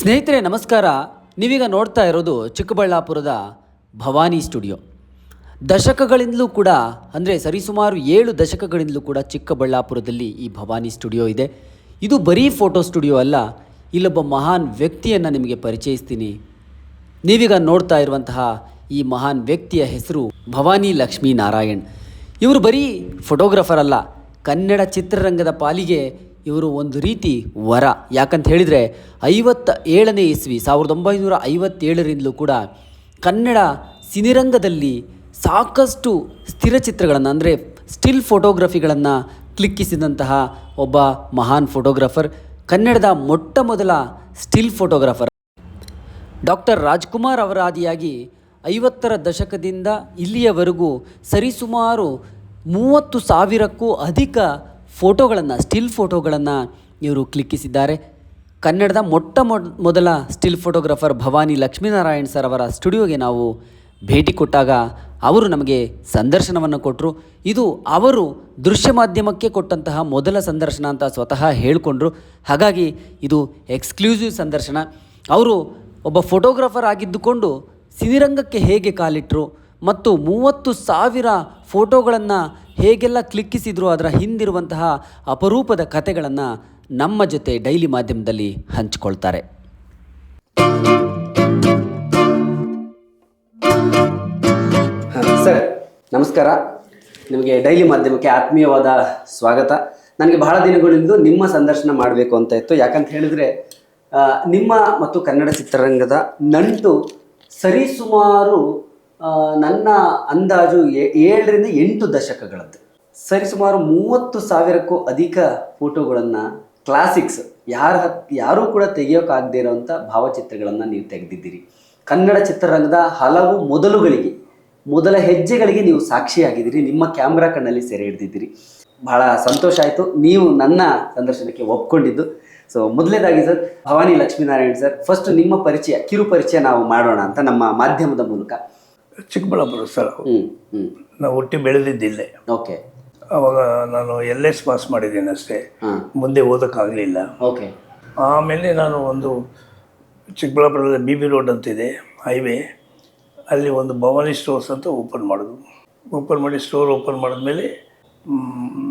ಸ್ನೇಹಿತರೆ, ನಮಸ್ಕಾರ. ನೀವೀಗ ನೋಡ್ತಾ ಇರೋದು ಚಿಕ್ಕಬಳ್ಳಾಪುರದ ಭವಾನಿ ಸ್ಟುಡಿಯೋ. ದಶಕಗಳಿಂದಲೂ ಕೂಡ, ಅಂದರೆ ಸರಿಸುಮಾರು ಏಳು ದಶಕಗಳಿಂದಲೂ ಕೂಡ ಚಿಕ್ಕಬಳ್ಳಾಪುರದಲ್ಲಿ ಈ ಭವಾನಿ ಸ್ಟುಡಿಯೋ ಇದೆ. ಇದು ಬರೀ ಫೋಟೋ ಸ್ಟುಡಿಯೋ ಅಲ್ಲ, ಇಲ್ಲೊಬ್ಬ ಮಹಾನ್ ವ್ಯಕ್ತಿಯನ್ನು ನಿಮಗೆ ಪರಿಚಯಿಸ್ತೀನಿ. ನೀವೀಗ ನೋಡ್ತಾ ಇರುವಂತಹ ಈ ಮಹಾನ್ ವ್ಯಕ್ತಿಯ ಹೆಸರು ಭವಾನಿ ಲಕ್ಷ್ಮೀ ನಾರಾಯಣ್. ಇವರು ಬರೀ ಫೋಟೋಗ್ರಾಫರ್ ಅಲ್ಲ, ಕನ್ನಡ ಚಿತ್ರರಂಗದ ಪಾಲಿಗೆ ಇವರು ಒಂದು ರೀತಿ ವರ. ಯಾಕಂತ ಹೇಳಿದರೆ ಐವತ್ತ ಏಳನೇ ಇಸ್ವಿ, ಸಾವಿರದ ಒಂಬೈನೂರ ಐವತ್ತೇಳರಿಂದಲೂ ಕೂಡ ಕನ್ನಡ ಸಿನಿರಂಗದಲ್ಲಿ ಸಾಕಷ್ಟು ಸ್ಥಿರ ಚಿತ್ರಗಳನ್ನು, ಅಂದರೆ ಸ್ಟಿಲ್ ಫೋಟೋಗ್ರಫಿಗಳನ್ನು ಕ್ಲಿಕ್ಕಿಸಿದಂತಹ ಒಬ್ಬ ಮಹಾನ್ ಫೋಟೋಗ್ರಾಫರ್, ಕನ್ನಡದ ಮೊಟ್ಟ ಮೊದಲ ಸ್ಟಿಲ್ ಫೋಟೋಗ್ರಾಫರ್. ಡಾಕ್ಟರ್ ರಾಜ್ಕುಮಾರ್ ಅವರಾದಿಯಾಗಿ ಐವತ್ತರ ದಶಕದಿಂದ ಇಲ್ಲಿಯವರೆಗೂ ಸರಿಸುಮಾರು ಮೂವತ್ತು ಸಾವಿರಕ್ಕೂ ಅಧಿಕ ಫೋಟೋಗಳನ್ನು ಸ್ಟಿಲ್ ಫೋಟೋಗಳನ್ನು ಇವರು ಕ್ಲಿಕ್ಕಿಸಿದ್ದಾರೆ. ಕನ್ನಡದ ಮೊಟ್ಟ ಮೊದಲ still photographer Bhavani Lakshminarayan sir ಅವರ ಸ್ಟುಡಿಯೋಗೆ ನಾವು ಭೇಟಿ ಕೊಟ್ಟಾಗ ಅವರು ನಮಗೆ ಸಂದರ್ಶನವನ್ನು ಕೊಟ್ಟರು ಇದು ಅವರು ದೃಶ್ಯ ಮಾಧ್ಯಮಕ್ಕೆ ಕೊಟ್ಟಂತಹ ಮೊದಲ ಸಂದರ್ಶನ ಅಂತ ಸ್ವತಃ ಹೇಳಿಕೊಂಡ್ರು. ಹಾಗಾಗಿ ಇದು ಎಕ್ಸ್ಕ್ಲೂಸಿವ್ ಸಂದರ್ಶನ. ಅವರು ಒಬ್ಬ ಫೋಟೋಗ್ರಾಫರ್ ಆಗಿದ್ದುಕೊಂಡು ಸಿನಿರಂಗಕ್ಕೆ ಹೇಗೆ ಕಾಲಿಟ್ಟರು ಮತ್ತು ಮೂವತ್ತು ಸಾವಿರ ಫೋಟೋಗಳನ್ನು ಹೇಗೆಲ್ಲ ಕ್ಲಿಕ್ಕಿಸಿದ್ರು ಅದರ ಹಿಂದಿರುವಂತಹ ಅಪರೂಪದ ಕಥೆಗಳನ್ನು ನಮ್ಮ ಜೊತೆ ಡೈಲಿ ಮಾಧ್ಯಮದಲ್ಲಿ ಹಂಚಿಕೊಳ್ತಾರೆ. ಸರ್, ನಮಸ್ಕಾರ. ನಿಮಗೆ ಡೈಲಿ ಮಾಧ್ಯಮಕ್ಕೆ ಆತ್ಮೀಯವಾದ ಸ್ವಾಗತ. ನನಗೆ ಬಹಳ ದಿನಗಳಿಂದ ನಿಮ್ಮ ಸಂದರ್ಶನ ಮಾಡಬೇಕು ಅಂತ ಇತ್ತು. ಯಾಕಂತ ಹೇಳಿದ್ರೆ ನಿಮ್ಮ ಮತ್ತು ಕನ್ನಡ ಚಿತ್ರರಂಗದ ನಂಟು ಸರಿಸುಮಾರು ನನ್ನ ಅಂದಾಜು ಏಳರಿಂದ ಎಂಟು ದಶಕಗಳದ್ದು. ಸರಿಸುಮಾರು ಮೂವತ್ತು ಸಾವಿರಕ್ಕೂ ಅಧಿಕ ಫೋಟೋಗಳನ್ನು ಕ್ಲಾಸಿಕ್ಸ್ ಯಾರ ಯಾರೂ ಕೂಡ ತೆಗೆಯೋಕ್ಕಾಗದೇ ಇರೋವಂಥ ಭಾವಚಿತ್ರಗಳನ್ನು ನೀವು ತೆಗೆದಿದ್ದೀರಿ. ಕನ್ನಡ ಚಿತ್ರರಂಗದ ಹಲವು ಮೊದಲುಗಳಿಗೆ, ಮೊದಲ ಹೆಜ್ಜೆಗಳಿಗೆ ನೀವು ಸಾಕ್ಷಿಯಾಗಿದ್ದೀರಿ. ನಿಮ್ಮ ಕ್ಯಾಮ್ರಾ ಕಣ್ಣಲ್ಲಿ ಸೆರೆ ಹಿಡಿದಿದ್ದೀರಿ. ಬಹಳ ಸಂತೋಷ ಆಯಿತು. ನೀವು ನನ್ನ ಸಂದರ್ಶನಕ್ಕೆ ಒಪ್ಕೊಂಡಿದ್ದು. ಸೊ ಮೊದಲನೇದಾಗಿ sir, Bhavani Lakshminarayan sir first ನಿಮ್ಮ ಪರಿಚಯ ಕಿರು ಪರಿಚಯ ನಾವು ಮಾಡೋಣ ಅಂತ ನಮ್ಮ ಮಾಧ್ಯಮದ ಮೂಲಕ. ಚಿಕ್ಕಬಳ್ಳಾಪುರ ಹ್ಞೂ ನಾವು ಹುಟ್ಟಿ ಬೆಳೆದಿದ್ದಿಲ್ಲೇ. ಓಕೆ. ಅವಾಗ ನಾನು ಎಲ್ ಎಸ್ ಪಾಸ್ ಮಾಡಿದ್ದೀನಿ ಅಷ್ಟೇ. ಮುಂದೆ ಓದೋಕ್ಕಾಗಲಿಲ್ಲ. ಓಕೆ. ಆಮೇಲೆ ನಾನು ಒಂದು ಚಿಕ್ಕಬಳ್ಳಾಪುರದ ಬಿ ಬಿ ರೋಡ್ ಅಂತಿದೆ ಹೈವೇ. ಅಲ್ಲಿ ಒಂದು ಭವಾನಿ ಸ್ಟೋರ್ಸ್ ಅಂತ ಓಪನ್ ಮಾಡೋದು ಓಪನ್ ಮಾಡಿ ಸ್ಟೋರ್ ಓಪನ್ ಮಾಡಿದ್ಮೇಲೆ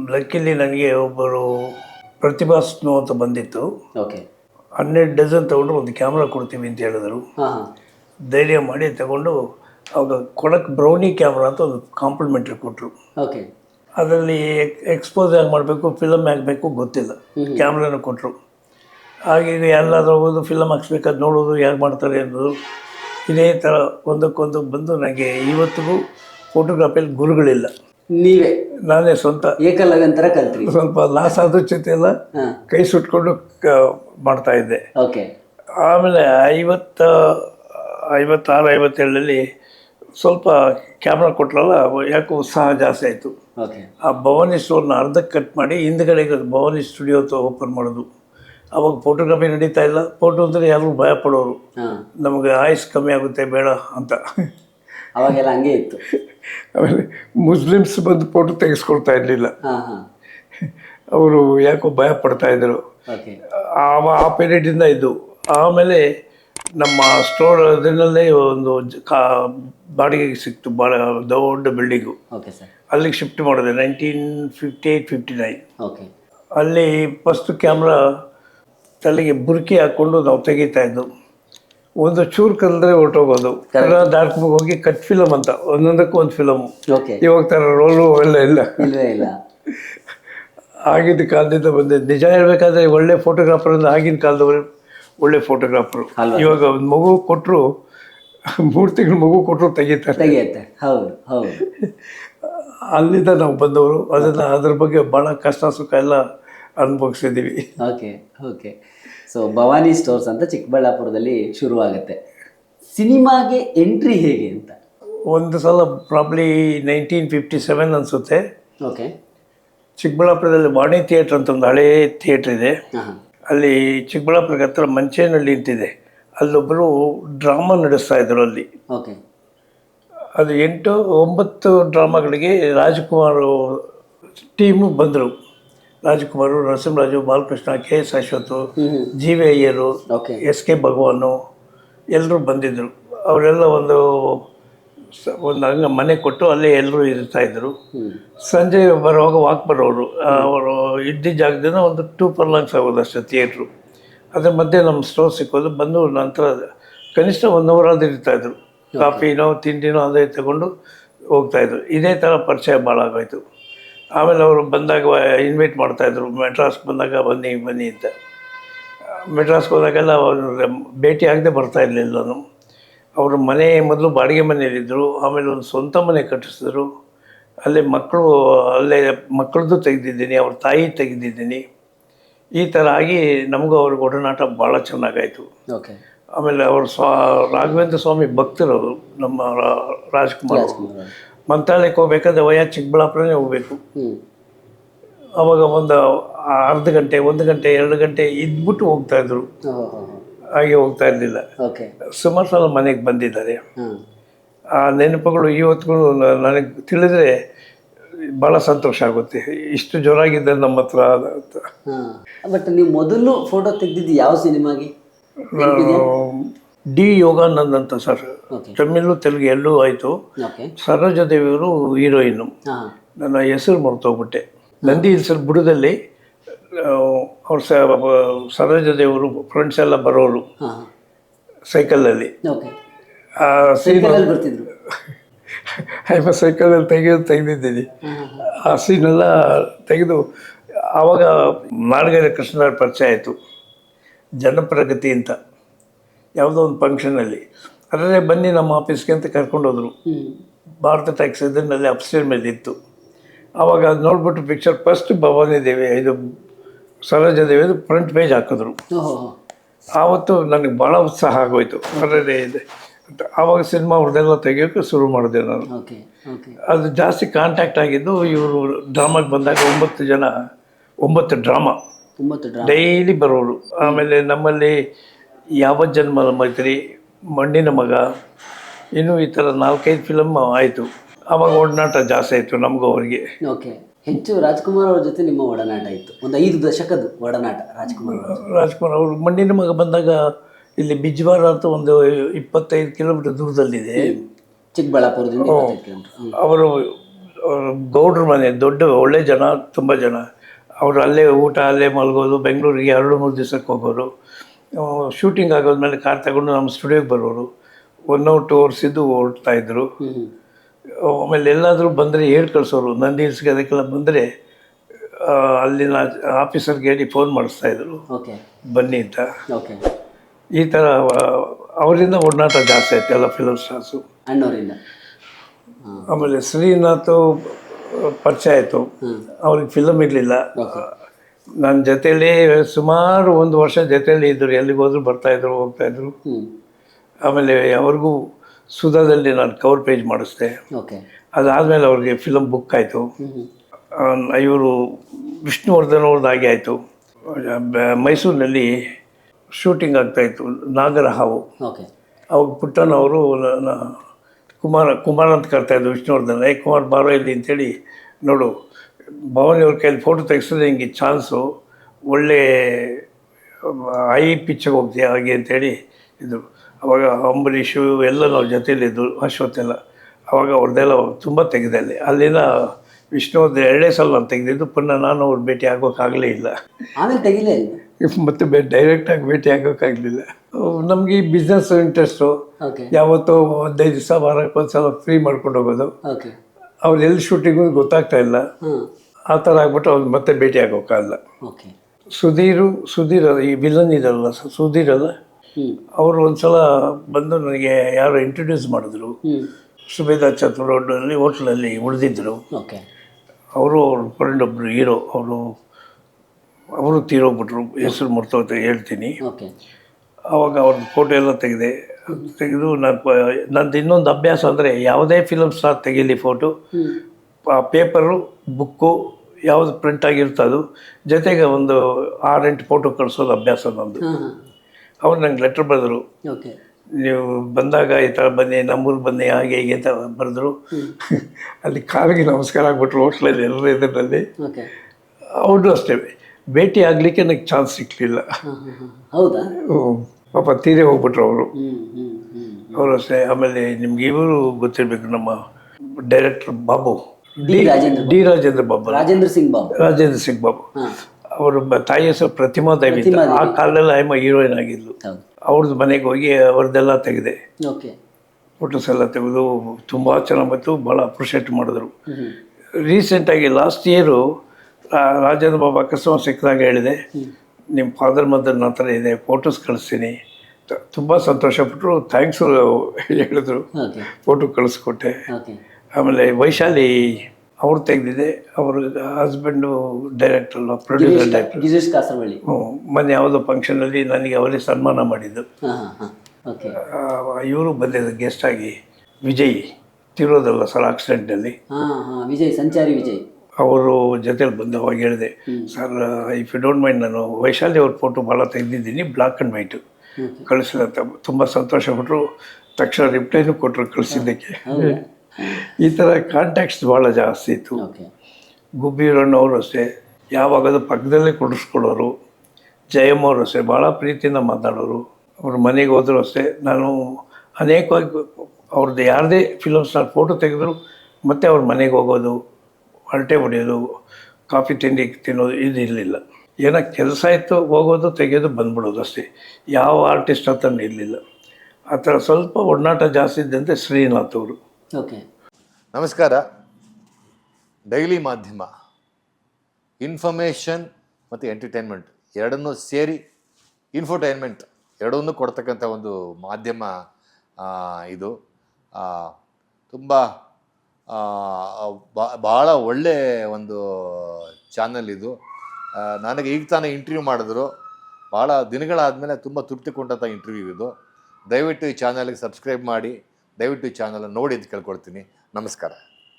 ಲಕ್ಕಿಲಿ ನನಗೆ ಒಬ್ಬರು ಪ್ರತಿಭಾ ಸ್ನೋ ಅಂತ ಬಂದಿತ್ತು. ಓಕೆ. ಹನ್ನೆರಡು ಡಜನ್ ತೊಗೊಂಡು ಒಂದು ಕ್ಯಾಮ್ರಾ ಕೊಡ್ತೀವಿ ಅಂತ ಹೇಳಿದ್ರು. ಧೈರ್ಯ ಮಾಡಿ ತಗೊಂಡು ಅವಾಗ ಕೊಡಕ್ಕೆ ಬ್ರೌನಿ ಕ್ಯಾಮ್ರಾ ಅಂತ ಒಂದು ಕಾಂಪ್ಲಿಮೆಂಟ್ರಿ ಕೊಟ್ಟರು ಓಕೆ ಅದರಲ್ಲಿ ಎಕ್ಸ್ಪೋಸ್ ಹೇಗೆ ಮಾಡಬೇಕು ಫಿಲಮ್ ಹಾಕಬೇಕು ಗೊತ್ತಿಲ್ಲ. ಕ್ಯಾಮ್ರಾನ ಕೊಟ್ಟರು ಹಾಗೆ ಎಲ್ಲಾದರೂ ಹೋಗೋದು ಫಿಲಮ್ ಹಾಕ್ಸ್ಬೇಕಾದ್ ನೋಡೋದು ಹೇಗೆ ಮಾಡ್ತಾರೆ ಅನ್ನೋದು. ಇದೇ ಥರ ಒಂದಕ್ಕೊಂದು ಬಂದು ನನಗೆ ಇವತ್ತಿಗೂ ಫೋಟೋಗ್ರಾಫಿಯಲ್ಲಿ ಗುರುಗಳಿಲ್ಲ. ನೀವೇ? ನಾನೇ ಸ್ವಂತ. ಏಕಲಗಂತರ ಕಲ್ತ್ರಿ. ಸ್ವಲ್ಪ ಲಾಸ್ ಆದ್ರೂ ಜೊತೆ ಎಲ್ಲ ಕೈ ಸುಟ್ಕೊಂಡು ಮಾಡ್ತಾ ಇದ್ದೆ. ಓಕೆ ಆಮೇಲೆ ಐವತ್ತ ಐವತ್ತಾರು ಐವತ್ತೇಳರಲ್ಲಿ ಸ್ವಲ್ಪ ಕ್ಯಾಮ್ರಾ ಕೊಟ್ರಲ್ಲ ಯಾಕೋ ಉತ್ಸಾಹ ಜಾಸ್ತಿ ಆಯಿತು. ಆ ಭವಾನಿ ಸ್ಟೋರ್ನ ಅರ್ಧಕ್ಕೆ ಕಟ್ ಮಾಡಿ ಹಿಂದ್ಗಡೆಗೆ ಭವಾನಿ ಸ್ಟುಡಿಯೋ ಓಪನ್ ಮಾಡೋದು. ಅವಾಗ ಫೋಟೋಗ್ರಫಿ ನಡೀತಾ ಇಲ್ಲ. ಫೋಟೋ ಅಂದರೆ ಯಾರು ಭಯ ಪಡೋರು. ನಮಗೆ ಆಯುಸ್ ಕಮ್ಮಿ ಆಗುತ್ತೆ ಬೇಡ ಅಂತ. ಅವಾಗೆಲ್ಲ ಹಂಗೆ ಇತ್ತು. ಆಮೇಲೆ ಮುಸ್ಲಿಮ್ಸ್ ಬಂದು ಫೋಟೋ ತೆಗೆಸ್ಕೊಳ್ತಾ ಇರಲಿಲ್ಲ. ಅವರು ಯಾಕೋ ಭಯ ಪಡ್ತಾ ಇದ್ರು. ಆ ಆ ಪೀರಿಯಡಿಂದ ಇದ್ದು ಆಮೇಲೆ ನಮ್ಮ ಸ್ಟೋರ್ ಅದರಲ್ಲೇ ಒಂದು ಕಾ ಬಾಡಿಗೆಗೆ ಸಿಕ್ತು ಭಾಳ ದೊಡ್ಡ ಬಿಲ್ಡಿಂಗು ಓಕೆ ಸರ್ ಅಲ್ಲಿಗೆ ಶಿಫ್ಟ್ ಮಾಡಿದೆ nineteen fifty eight fifty nine okay ಅಲ್ಲಿ ಫಸ್ಟ್ ಕ್ಯಾಮ್ರಾ ತಲೆಗೆ ಬುರ್ಕಿ ಹಾಕ್ಕೊಂಡು ನಾವು ತೆಗಿತಾ ಇದ್ದು. ಒಂದು ಚೂರು ಕಲ್ದ್ರೆ ಹೊರಟೋಗೋದು. ಡಾರ್ಕ್ ಹೋಗಿ ಕಟ್ ಫಿಲಮ್ ಅಂತ ಒಂದೊಂದಕ್ಕೂ ಒಂದು ಫಿಲಮ್ ಇವಾಗ ಥರ ರೋಲು ಎಲ್ಲ ಇಲ್ಲ. ಇಲ್ಲ. ಆಗಿದ್ದ ಕಾಲದಿಂದ ಬಂದಿದ್ದು. ನಿಜ ಹೇಳ್ಬೇಕಾದ್ರೆ ಒಳ್ಳೆ ಫೋಟೋಗ್ರಾಫರ್ ಅಂದ್ರೆ ಆಗಿನ ಕಾಲದವರು ಒಳ್ಳೆ ಫೋಟೋಗ್ರಾಫರ್? ಇವಾಗ ಒಂದು ಮಗು ಕೊಟ್ಟರು ಮೂರು ತಿಂಗಳು ಮಗು ಕೊಟ್ಟರು ತೆಗಿತಾರೆ. ತೆಗೆಯುತ್ತೆ. ಹೌದು ಹೌದು. ಅಲ್ಲಿಂದ ನಾವು ಬಂದವರು. ಅದನ್ನು ಅದ್ರ ಬಗ್ಗೆ ಭಾಳ ಕಷ್ಟ ಸುಖ ಎಲ್ಲ ಅನುಭವಿಸಿದ್ದೀವಿ. Okay okay. So Bhavani stores ಅಂತ ಚಿಕ್ಕಬಳ್ಳಾಪುರದಲ್ಲಿ ಶುರುವಾಗುತ್ತೆ. ಸಿನಿಮಾಗೆ ಎಂಟ್ರಿ ಹೇಗೆ ಅಂತ? ಒಂದು ಸಲ ಪ್ರಾಬ್ಲಿ ನೈನ್ಟೀನ್ ಫಿಫ್ಟಿ ಸೆವೆನ್ ಅನಿಸುತ್ತೆ. ಓಕೆ. ಚಿಕ್ಕಬಳ್ಳಾಪುರದಲ್ಲಿ ವಾಣಿ ಥಿಯೇಟ್ರ್ ಅಂತ ಒಂದು ಹಳೇ ಥಿಯೇಟ್ರ್ ಇದೆ. ಅಲ್ಲಿ ಚಿಕ್ಕಬಳ್ಳಾಪುರಕ್ಕೆ ಹತ್ರ ಮಂಚೇನಹಳ್ಳಿ ಅಂತಿದೆ. ಅಲ್ಲೊಬ್ಬರು ಡ್ರಾಮಾ ನಡೆಸ್ತಾ ಇದ್ರು ಅಲ್ಲಿ. ಓಕೆ. ಅದು ಎಂಟು ಒಂಬತ್ತು ಡ್ರಾಮಾಗಳಿಗೆ ರಾಜ್ಕುಮಾರ್ ಟೀಮು ಬಂದರು. Rajkumar Narasimharaju Balakrishna K S Ashwath G V Iyer okay. S K Bhagavan ಎಲ್ಲರೂ ಬಂದಿದ್ದರು ಅವರೆಲ್ಲ ಒಂದು ಒಂದು ಹಂಗ ಮನೆ ಕೊಟ್ಟು ಅಲ್ಲೇ ಎಲ್ಲರೂ ಇರ್ತಾಯಿದ್ರು ಇದ್ರು. ಸಂಜೆ ಬರುವಾಗ ವಾಕ್ ಬರೋರು. ಅವರು ಇದ್ದ ಜಾಗದಿಂದ ಒಂದು ಟೂ ಪರ್ಲಾಂಗ್ಸ್ ಆಗೋದು ಅಷ್ಟೇ ಥಿಯೇಟ್ರು ಅದ್ರ ಮಧ್ಯೆ ನಮ್ಮ ಸ್ಟೋರ್ ಸಿಕ್ಕೋದು. ಬಂದು ನಂತರ ಕನಿಷ್ಠ ಒನ್ ಅವರ್ ಆದ್ರೂ ಇರ್ತಾಯಿದ್ರು ಕಾಫಿನೋ ತಿಂಡಿನೋ ಅದೇ ತಗೊಂಡು ಹೋಗ್ತಾಯಿದ್ರು ಇದೇ ಥರ ಪರಿಚಯ ಭಾಳ ಆಗೋಯ್ತು. ಆಮೇಲೆ ಅವರು ಬಂದಾಗ ಇನ್ವೈಟ್ ಮಾಡ್ತಾಯಿದ್ರು ಮೆಡ್ರಾಸ್ಗೆ ಬಂದಾಗ ಬನ್ನಿ ಬನ್ನಿ ಅಂತ. ಮೆಡ್ರಾಸ್ಗೆ ಹೋದಾಗೆಲ್ಲ ಅವರು ಭೇಟಿ ಆಗದೆ ಬರ್ತಾ ಇರಲಿಲ್ಲ ನಾನು. ಅವರು ಮನೆ ಮೊದಲು ಬಾಡಿಗೆ ಮನೆಯಲ್ಲಿದ್ದರು ಆಮೇಲೆ ಒಂದು ಸ್ವಂತ ಮನೆ ಕಟ್ಟಿಸಿದ್ರು. ಅಲ್ಲೇ ಮಕ್ಕಳು ಅಲ್ಲೇ ಮಕ್ಕಳದ್ದು ತೆಗೆದಿದ್ದೀನಿ ಅವ್ರ ತಾಯಿ ತೆಗೆದಿದ್ದೀನಿ. ಈ ಥರ ಆಗಿ ನಮಗೂ ಅವ್ರಿಗೆ ಒಡನಾಟ ಭಾಳ ಚೆನ್ನಾಗಾಯಿತು. ಓಕೆ. ಆಮೇಲೆ ಅವರು ಸ್ವಾ ರಾಘವೇಂದ್ರ ಸ್ವಾಮಿ ಭಕ್ತರವರು ನಮ್ಮ ರಾಜ್ಕುಮಾರ್ ಮಂತ್ರಾಲಯಕ್ಕೆ ಹೋಗ್ಬೇಕಾದ್ರೆ ವಯ ಚಿಕ್ಕಬಳ್ಳಾಪುರನೇ ಹೋಗ್ಬೇಕು. ಅವಾಗ ಒಂದು ಅರ್ಧ ಗಂಟೆ ಒಂದು ಗಂಟೆ ಎರಡು ಗಂಟೆ ಇದ್ಬಿಟ್ಟು ಹೋಗ್ತಾಯಿದ್ರು ಹಾಗೆ ಹೋಗ್ತಾ ಇರಲಿಲ್ಲ. ಓಕೆ ಸುಮಾರು ಸಲ ಮನೆಗೆ ಬಂದಿದ್ದಾರೆ. ಆ ನೆನಪುಗಳು ಇವತ್ತುಗಳು ನನಗೆ ತಿಳಿದ್ರೆ ಬಹಳ ಸಂತೋಷ ಆಗುತ್ತೆ. ಇಷ್ಟು ಜೋರಾಗಿದ್ದ ನಮ್ಮ ಹತ್ರ ಅಂತ. ಬಟ್ ನೀವು ಮೊದಲು ಫೋಟೋ ತೆಗೆದಿದ್ದು ಯಾವ ಸಿನಿಮಾಗೆ? ಡಿ ಯೋಗಾನಂದ್ ಅಂತ ಸರ್ ತಮಿಳು ತೆಲುಗು ಎಲ್ಲೂ ಆಯಿತು. ಓಕೆ ಸರೋಜಾದೇವಿಯವರು ಹೀರೋಯಿನ್ನು. ಹಾಂ. ನನ್ನ ಹೆಸರು ಮರ್ತೋಗ್ಬಿಟ್ಟೆ ನಂದಿ ಹಿಲ್ಸಲ್ಲಿ ಬುಡದಲ್ಲಿ ಅವ್ರ ಸರೋಜ ದೇವರು ಫ್ರೆಂಡ್ಸ್ ಎಲ್ಲ ಬರೋರು ಸೈಕಲಲ್ಲಿ ಸೈಕಲಲ್ಲಿ ತೆಗೆದು ತೆಗೆದಿದ್ದೀನಿ. ಆ ಸೀನೆಲ್ಲ ತೆಗೆದು ಆವಾಗ ನಾಡಗರ ಕೃಷ್ಣರ ಪರಿಚಯ ಆಯಿತು. ಜನಪ್ರಗತಿ ಅಂತ. ಯಾವುದೋ ಒಂದು ಫಂಕ್ಷನಲ್ಲಿ ಅದರಲ್ಲೇ ಬನ್ನಿ ನಮ್ಮ ಆಫೀಸ್ಗೆ ಅಂತ ಕರ್ಕೊಂಡೋದ್ರು ಭಾರತ ಟ್ಯಾಕ್ಸ್ ಇದರಲ್ಲಿ ಅಪ್ಸ್ಟೇರ್ ಮೇಲೆ ಇತ್ತು ಆವಾಗ ಅದು ನೋಡ್ಬಿಟ್ಟು ಪಿಕ್ಚರ್ ಫಸ್ಟ್ ಭವಾನಿ ದೇವಿ ಇದು ಸರೋಜ ದೇವಿದು ಫ್ರಂಟ್ ಪೇಜ್ ಹಾಕಿದ್ರು ಆವತ್ತು ನನಗೆ ಭಾಳ ಉತ್ಸಾಹ ಆಗೋಯ್ತು. ಅದೇ ಇದೆ. ಅಂತ ಆವಾಗ ಸಿನಿಮಾ ಅವ್ರದ್ದೆಲ್ಲ ತೆಗಿಯೋಕ್ಕೆ ಶುರು ಮಾಡಿದೆ ನಾನು. ಅದು ಜಾಸ್ತಿ ಕಾಂಟ್ಯಾಕ್ಟ್ ಆಗಿದ್ದು ಇವರು ಡ್ರಾಮಾಗೆ ಬಂದಾಗ ಒಂಬತ್ತು ಜನ ಒಂಬತ್ತು ಡ್ರಾಮಾ ಡೈಲಿ ಬರೋರು. ಆಮೇಲೆ ನಮ್ಮಲ್ಲಿ ಯಾವ ಜನ್ಮದ ಮೈತ್ರಿ ಮಣ್ಣಿನ ಮಗ ಇನ್ನೂ ಈ ಥರ ನಾಲ್ಕೈದು ಫಿಲಮ್ ಆಯಿತು. ಆವಾಗ ಒಡನಾಟ ಜಾಸ್ತಿ ಆಯಿತು ನಮಗೂ ಅವರಿಗೆ. ಹೆಚ್ಚು ರಾಜ್ಕುಮಾರ್ ಅವ್ರ ಜೊತೆ ನಿಮ್ಮ ಒಡನಾಟ ಇತ್ತು. ಒಂದು ಐದು ದಶಕದ ಒಡನಾಟ ರಾಜ್ಕುಮಾರ್ ಅವ್ರ ಜೊತೆ. ರಾಜ್ಕುಮಾರ್ ಅವರು ಮಣ್ಣಿನ ಮಗ ಬಂದಾಗ ಇಲ್ಲಿ ಬಿಜ್ವಾರ ಅಂತ ಒಂದು ಇಪ್ಪತ್ತೈದು ಕಿಲೋಮೀಟರ್ ದೂರದಲ್ಲಿದೆ. ಚಿಕ್ಕಬಳ್ಳಾಪುರದಿಂದ ಇಪ್ಪತ್ತೈದು ಕಿಲೋಮೀಟರ್. ಹ್ಞೂ ಅವರು ಗೌಡ್ರ ಮನೆ ದೊಡ್ಡ ಒಳ್ಳೆ ಜನ ತುಂಬ ಜನ. ಅವರು ಅಲ್ಲೇ ಊಟ ಅಲ್ಲೇ ಮಲಗೋದು ಬೆಂಗಳೂರಿಗೆ ಎರಡು ಮೂರು ದಿವಸಕ್ಕೆ ಹೋಗೋರು. ಶೂಟಿಂಗ್ ಆಗೋದ್ಮೇಲೆ ಕಾರ್ ತಗೊಂಡು ನಮ್ಮ ಸ್ಟುಡಿಯೋಗೆ ಬರೋರು. ಒನ್ ಅವರ್ ಟು ಅವರ್ಸ್ ಇದ್ದು ಓಡ್ತಾಯಿದ್ರು ಇದ್ರು ಆಮೇಲೆ ಎಲ್ಲಾದರೂ ಬಂದರೆ ಹೇಳಿ ಕಳಿಸೋರು ನಂದಿ ಹಿಲ್ಸ್ಗೆ ಅದಕ್ಕೆಲ್ಲ ಬಂದರೆ ಅಲ್ಲಿನ ಆಫೀಸರ್ಗೆ ಹೇಳಿ ಫೋನ್ ಮಾಡಿಸ್ತಾಯಿದ್ರು ಓಕೆ. ಬನ್ನಿ ಅಂತ. ಓಕೆ. ಈ ಥರ ಅವರಿಂದ ಒಡನಾಟ ಜಾಸ್ತಿ ಆಯ್ತು ಎಲ್ಲ ಫಿಲಮ್ ಸ್ಟಾರ್ಸು ಆಮೇಲೆ ಶ್ರೀನಾಥ್ ಪರಿಚಯ ಆಯಿತು. ಅವ್ರಿಗೆ ಫಿಲಮ್ ಇರಲಿಲ್ಲ. ನನ್ನ ಜೊತೆಯಲ್ಲಿ ಸುಮಾರು ಒಂದು ವರ್ಷ ಜೊತೆಯಲ್ಲಿ ಇದ್ದರು ಎಲ್ಲಿಗೆ ಹೋದ್ರು ಬರ್ತಾಯಿದ್ರು ಹೋಗ್ತಾಯಿದ್ರು ಆಮೇಲೆ ಅವ್ರಿಗೂ ಸುಧಾದಲ್ಲಿ ನಾನು ಕವರ್ ಪೇಜ್ ಮಾಡಿಸ್ದೆ. ಓಕೆ. ಅದಾದಮೇಲೆ ಅವ್ರಿಗೆ ಫಿಲಮ್ ಬುಕ್ ಆಯಿತು. ಇವರು ವಿಷ್ಣುವರ್ಧನ್ ಅವ್ರದ್ದು ಹಾಗೆ ಆಯಿತು. ಮೈಸೂರಿನಲ್ಲಿ ಶೂಟಿಂಗ್ ಆಗ್ತಾಯಿತ್ತು ನಾಗರ ಹಾವು ಓಕೆ. ಅವಾಗ ಪುಟ್ಟನವರು ನನ್ನ ಕುಮಾರ ಕುಮಾರ್ ಅಂತ ಕರ್ತಾಯಿದ್ರು ವಿಷ್ಣುವರ್ಧನ್. ಏ ಕುಮಾರ್ ಬಾರೋ ಇಲ್ಲಿ ಅಂತೇಳಿ ನೋಡು ಭವಾನಿ ಅವ್ರ ಕೈಯಲ್ಲಿ ಫೋಟೋ ತೆಗೆಸೋದು ಹಿಂಗೆ ಚಾನ್ಸು ಒಳ್ಳೆ ಐ ಪಿಚ್ಚಿಗೆ ಹೋಗ್ತೀಯ ಹಾಗೆ ಅಂತೇಳಿ ಇದು ಅವಾಗ ಅಂಬರೀಷು ಎಲ್ಲ ನಾವು ಜೊತೆಯಲ್ಲಿದ್ದು ಅಶ್ವತ್ಥೆಲ್ಲ ಅವಾಗ ಅವ್ರದ್ದೆಲ್ಲ ತುಂಬ ತೆಗೆದೆ ಅಲ್ಲಿ. ಅಲ್ಲಿನ ವಿಷ್ಣುವರ್ಧನ್ ಎರಡೇ ಸಲ ನಾನು ತೆಗೆದಿದ್ದು ಪುನಃ ನಾನು ಅವ್ರು ಭೇಟಿ ಆಗೋಕ್ಕಾಗಲೇ ಇಲ್ಲ. ಆಮೇಲೆ ತೆಗಿಲೇ ಇಲ್ಲ? ಮತ್ತೆ ಬೇ ಡೈರೆಕ್ಟಾಗಿ ಭೇಟಿ ಆಗೋಕ್ಕಾಗಲಿಲ್ಲ ನಮಗೆ ಈ ಬಿಸ್ನೆಸ್ ಇಂಟ್ರೆಸ್ಟು ಓಕೆ ಯಾವತ್ತೋ ಹದಿನೈದು ದಿವಸ ವಾರಕ್ಕೆ ಒಂದು ಸಲ ಫ್ರೀ ಮಾಡ್ಕೊಂಡು ಹೋಗೋದು. ಓಕೆ ಅವ್ರು ಎಲ್ಲಿ ಶೂಟಿಂಗು ಗೊತ್ತಾಗ್ತಾ ಇಲ್ಲ. ಹಾಂ ಆ ಥರ ಆಗ್ಬಿಟ್ಟು ಅವ್ರು ಮತ್ತೆ ಭೇಟಿ ಆಗೋಕ್ಕಾಗಲ್ಲ ಓಕೆ ಸುಧೀರು ಸುಧೀರ್ ಈ ವಿಲನ್ ಇದಲ್ಲ ಸುಧೀರಲ್ಲ. ಸುಧೀರ್ ಅಲ್ಲ ಅವರು ಒಂದು ಸಲ ಬಂದು ನನಗೆ ಯಾರೋ ಇಂಟ್ರೊಡ್ಯೂಸ್ ಮಾಡಿದ್ರು. ಸುಬೇದಾ ಚತುರ್ ರೋಡಲ್ಲಿ ಹೋಟ್ಲಲ್ಲಿ ಉಳಿದಿದ್ದರು ಅವರು ಅವ್ರ ಫ್ರೆಂಡ್ ಒಬ್ಬರು ಹೀರೋ ಅವರು ಅವರು ತೀರೋಗ್ಬಿಟ್ರು. ಹೆಸರು ಮರ್ತೋಗ್ತಾ ಹೇಳ್ತೀನಿ. ಆವಾಗ ಅವ್ರದ್ದು ಫೋಟೋ ಎಲ್ಲ ತೆಗೆದೆ. ತೆಗೆದು ನಾನು ನಂದು ಇನ್ನೊಂದು ಅಭ್ಯಾಸ ಅಂದರೆ ಯಾವುದೇ ಫಿಲಮ್ ಸ್ಟಾರ್ ತೆಗೀಲಿ ಫೋಟೋ ಆ ಪೇಪರು ಬುಕ್ಕು ಯಾವುದು ಪ್ರಿಂಟ್ ಆಗಿರ್ತದೋ ಅದು ಜೊತೆಗೆ ಒಂದು ಆರೆಂಟು ಫೋಟೋ ಕಳಿಸೋದು ಅಭ್ಯಾಸ ನಂದು. ಅವ್ರು ನಂಗೆ ಲೆಟ್ರ್ ಬರೆದ್ರು. ಓಕೆ ನೀವು ಬಂದಾಗ ಈ ಥರ ಬನ್ನಿ ನಮ್ಮೂರು ಬನ್ನಿ ಹಾಗೆ ಹೀಗೆ ಅಂತ ಬರೆದ್ರು. ಅಲ್ಲಿ ಕಾಲಿಗೆ ನಮಸ್ಕಾರ ಆಗ್ಬಿಟ್ರು ಹೋಟ್ಲಲ್ಲಿ ಎಲ್ಲರ ಇದರಲ್ಲಿ ಅವ್ರದ್ದು ಅಷ್ಟೇ ಭೇಟಿ ಆಗಲಿಕ್ಕೆ ನನಗೆ ಚಾನ್ಸ್ ಸಿಕ್ಕಲಿಲ್ಲ ಹೌದಾ? ಪಾಪ ತೀರೇ ಹೋಗ್ಬಿಟ್ರು ಅವರು. ಅವರು ಅಷ್ಟೇ ಆಮೇಲೆ ನಿಮ್ಗೆ ಇವರು ಗೊತ್ತಿರಬೇಕು ನಮ್ಮ director Babu. D Rajendra D Rajendra Babu. Rajendra Singh Babu. Rajendra Singh Babu. ಅವರು ತಾಯಿ ಹೆಸರು ಪ್ರತಿಮಾ ದೇವಿ. ಆ ಕಾಲದಲ್ಲಿ ಆಯಮ್ಮ ಹೀರೋಯಿನ್ ಆಗಿದ್ಲು. ಅವ್ರದ್ದು ಮನೆಗೆ ಹೋಗಿ ಅವ್ರದ್ದೆಲ್ಲ ತೆಗೆದೆ. ಫೋಟೋಸ್ ಎಲ್ಲ ತೆಗೆದು ತುಂಬ ಚೆನ್ನಾಗಿ ಬಂತು ಭಾಳ ಅಪ್ರಿಷಿಯೇಟ್ ಮಾಡಿದ್ರು. ರೀಸೆಂಟಾಗಿ ಲಾಸ್ಟ್ ಇಯರು ರಾಜೇಂದ್ರ ಬಾಬಾ ಅಕಸ್ಮಾತ್ ಸಿಕ್ಕಿದಾಗ ಹೇಳಿದೆ ನಿಮ್ಮ ಫಾದರ್ ಮದರ್ ನಂತರ ಇದೆ ಫೋಟೋಸ್ ಕಳಿಸ್ತೀನಿ. ತುಂಬ ಸಂತೋಷಪಟ್ಟರು ಥ್ಯಾಂಕ್ಸು ಹೇಳಿದ್ರು. ಫೋಟೋ ಕಳಿಸ್ಕೊಟ್ಟೆ. ಆಮೇಲೆ ವೈಶಾಲಿ ಅವ್ರು ತೆಗೆದಿದೆ ಅವ್ರ husband director producer director Girish Kasaravalli. ಮೊನ್ನೆ ಯಾವುದೋ ಫಂಕ್ಷನಲ್ಲಿ ನನಗೆ ಅವರೇ ಸನ್ಮಾನ ಮಾಡಿದ್ದು. ಇವರು ಬಂದಿದ್ದ ಗೆಸ್ಟ್ ಆಗಿ ವಿಜಯ್ ತಿರೋದಲ್ಲ ಸರ್ ಹಾ ವಿಜಯ್ ಸಂಚಾರಿ ವಿಜಯ್. ಅವರು ಜೊತೆಲಿ ಬಂದವಾಗ ಹೇಳಿದೆ sir if you don't mind ನಾನು ವೈಶಾಲಿ ಅವ್ರ ಫೋಟೋ ಭಾಳ ತೆಗೆದಿದ್ದೀನಿ ಬ್ಲಾಕ್ ಆ್ಯಂಡ್ ವೈಟು ಕಳಿಸಿದ ತುಂಬ ಸಂತೋಷಪಟ್ಟರು ತಕ್ಷಣ ರಿಪ್ಲೈನು ಕೊಟ್ಟರು ಕಳಿಸಿದ್ದಕ್ಕೆ. ಈ ಥರ ಕಾಂಟ್ಯಾಕ್ಟ್ಸ್ ಭಾಳ ಜಾಸ್ತಿ ಇತ್ತು. ಗುಬ್ಬಿ ಗುಬ್ಬಿರಣ್ಣವರು ಅಷ್ಟೇ ಯಾವಾಗದು ಪಕ್ಕದಲ್ಲೇ ಕುಡಿಸ್ಕೊಳ್ಳೋರು ಜಯಮ್ಮ ಅವರು ಅಷ್ಟೇ ಭಾಳ ಪ್ರೀತಿಯಿಂದ ಮಾತಾಡೋರು. ಅವ್ರ ಮನೆಗೆ ಹೋದರೂ ಅಷ್ಟೇ ನಾನು ಅನೇಕವಾಗಿ ಅವ್ರದ್ದು ಯಾರದೇ ಫಿಲಮ್ ಸ್ಟಾರ್ ಫೋಟೋ ತೆಗೆದ್ರು ಮತ್ತೆ ಅವ್ರ ಮನೆಗೆ ಹೋಗೋದು ಹರಟೆ ಹೊಡೆಯೋದು ಕಾಫಿ ತಿಂಡಿ ತಿನ್ನೋದು ಇದು ಇರಲಿಲ್ಲ. ಏನೋ ಕೆಲಸ ಇತ್ತು ಹೋಗೋದು ತೆಗೆಯೋದು ಬಂದ್ಬಿಡೋದು ಅಷ್ಟೇ. ಯಾವ ಆರ್ಟಿಸ್ಟ್ ಅಂತ ಇರಲಿಲ್ಲ. ಆ ಥರ ಸ್ವಲ್ಪ ಒಡನಾಟ ಜಾಸ್ತಿ ಇದ್ದಂತೆ ಶ್ರೀನಾಥ್ ಅವರು. ಓಕೆ. ನಮಸ್ಕಾರ. ಡೈಲಿ ಮಾಧ್ಯಮ, ಇನ್ಫಾರ್ಮೇಷನ್ ಮತ್ತು ಎಂಟರ್ಟೈನ್ಮೆಂಟ್ ಎರಡನ್ನೂ ಸೇರಿ ಇನ್ಫೋಟೈನ್ಮೆಂಟ್ ಎರಡನ್ನೂ ಕೊಡ್ತಕ್ಕಂಥ ಒಂದು ಮಾಧ್ಯಮ ಇದು. ತುಂಬ ಭಾಳ ಒಳ್ಳೆ ಒಂದು ಚಾನಲ್ ಇದು. ನನಗೆ ಈಗ ತಾನೇ ಇಂಟರ್ವ್ಯೂ ಮಾಡಿದ್ರು. ಭಾಳ ದಿನಗಳಾದಮೇಲೆ ತುಂಬ ತೃಪ್ತಿ ಕೊಂಡಂಥ ಇಂಟರ್ವ್ಯೂ ಇದು. ದಯವಿಟ್ಟು ಈ ಚಾನಲ್ಗೆ ಸಬ್ಸ್ಕ್ರೈಬ್ ಮಾಡಿ. ದಯವಿಟ್ಟು ಚಾನಲ್ ನೋಡಿ ಅಂತ ಕೇಳ್ಕೊಳ್ತೀನಿ ನಮಸ್ಕಾರ.